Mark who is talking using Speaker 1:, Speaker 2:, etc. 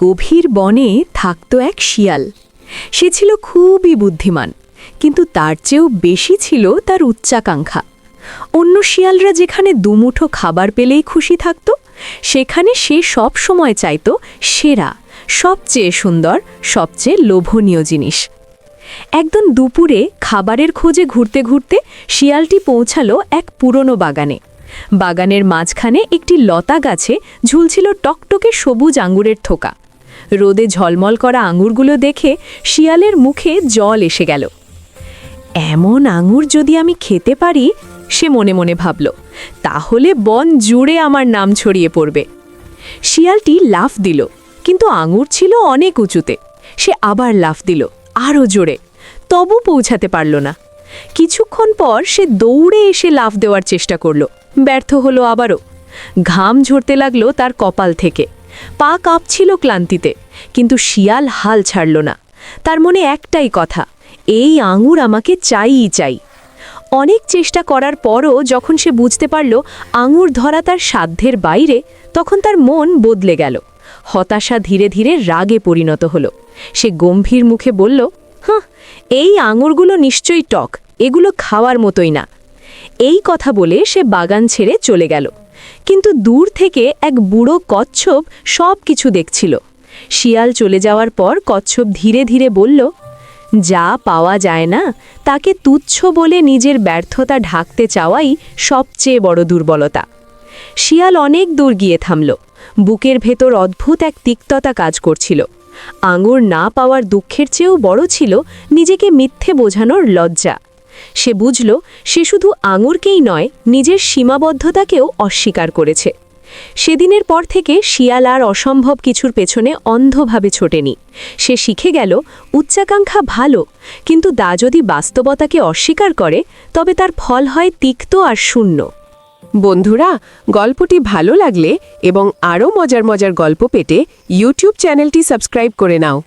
Speaker 1: গভীর বনে থাকত এক শিয়াল। সে ছিল খুবই বুদ্ধিমান, কিন্তু তার চেয়েও বেশি ছিল তার উচ্চাকাঙ্ক্ষা। অন্য শিয়ালরা যেখানে দুমুঠো খাবার পেলেই খুশি থাকত, সেখানে সে সব সময় চাইত সেরা, সবচেয়ে সুন্দর, সবচেয়ে লোভনীয় জিনিস। একদিন দুপুরে খাবারের খোঁজে ঘুরতে ঘুরতে শিয়ালটি পৌঁছালো এক পুরনো বাগানে। বাগানের মাঝখানে একটি লতা গাছে ঝুলছিল টকটকে সবুজ আঙ্গুরের থোকা। রোদে ঝলমল করা আঙুরগুলো দেখে শিয়ালের মুখে জল এসে গেল। এমন আঙুর যদি আমি খেতে পারি, সে মনে মনে ভাবল, তাহলে বন জুড়ে আমার নাম ছড়িয়ে পড়বে। শিয়ালটি লাফ দিল, কিন্তু আঙুর ছিল অনেক উঁচুতে। সে আবার লাফ দিল, আরও জোরে। তবু পৌঁছাতে পারল না। কিছুক্ষণ পর সে দৌড়ে এসে লাফ দেওয়ার চেষ্টা করল, ব্যর্থ হলো আবারও। ঘাম ঝরতে লাগল তার কপাল থেকে। পা কাঁপছিল ক্লান্তিতে, কিন্তু শিয়াল হাল ছাড়ল না। তার মনে একটাই কথা, এই আঙুর আমাকে চাইই চাই। অনেক চেষ্টা করার পরও যখন সে বুঝতে পারল আঙুর ধরা তার সাধ্যের বাইরে, তখন তার মন বদলে গেল। হতাশা ধীরে ধীরে রাগে পরিণত হল। সে গম্ভীর মুখে বলল হাঁ এই আঙুরগুলো নিশ্চয়ই টক, এগুলো খাওয়ার মতোই না। এই কথা বলে সে বাগান ছেড়ে চলে গেল। কিন্তু দূর থেকে এক বুড়ো কচ্ছপ সব কিছু দেখছিল। শিয়াল চলে যাওয়ার পর কচ্ছপ ধীরে ধীরে বলল, যা পাওয়া যায় না, তাকে তুচ্ছ বলে নিজের ব্যর্থতা ঢাকতে চাওয়াই সবচেয়ে বড় দুর্বলতা। শিয়াল অনেক দূর গিয়ে থামল। বুকের ভেতর অদ্ভুত এক তিক্ততা কাজ করছিল। আঙুর না পাওয়ার দুঃখের চেয়েও বড় ছিল নিজেকে মিথ্যে বোঝানোর লজ্জা। সে বুঝল সে শুধু আঙুরকেই নয়, নিজের সীমাবদ্ধতাকেও অস্বীকার করেছে। সেদিনের পর থেকে শিয়াল আর অসম্ভব কিছুর পেছনে অন্ধভাবে ছোটেনি। সে শিখে গেল, উচ্চাকাঙ্ক্ষা ভালো, কিন্তু দা যদি বাস্তবতাকে অস্বীকার করে, তবে তার ফল হয় তিক্ত আর শূন্য।
Speaker 2: বন্ধুরা, গল্পটি ভালো লাগলে এবং আরও মজার মজার গল্প পেতে ইউটিউব চ্যানেলটি সাবস্ক্রাইব করে নাও।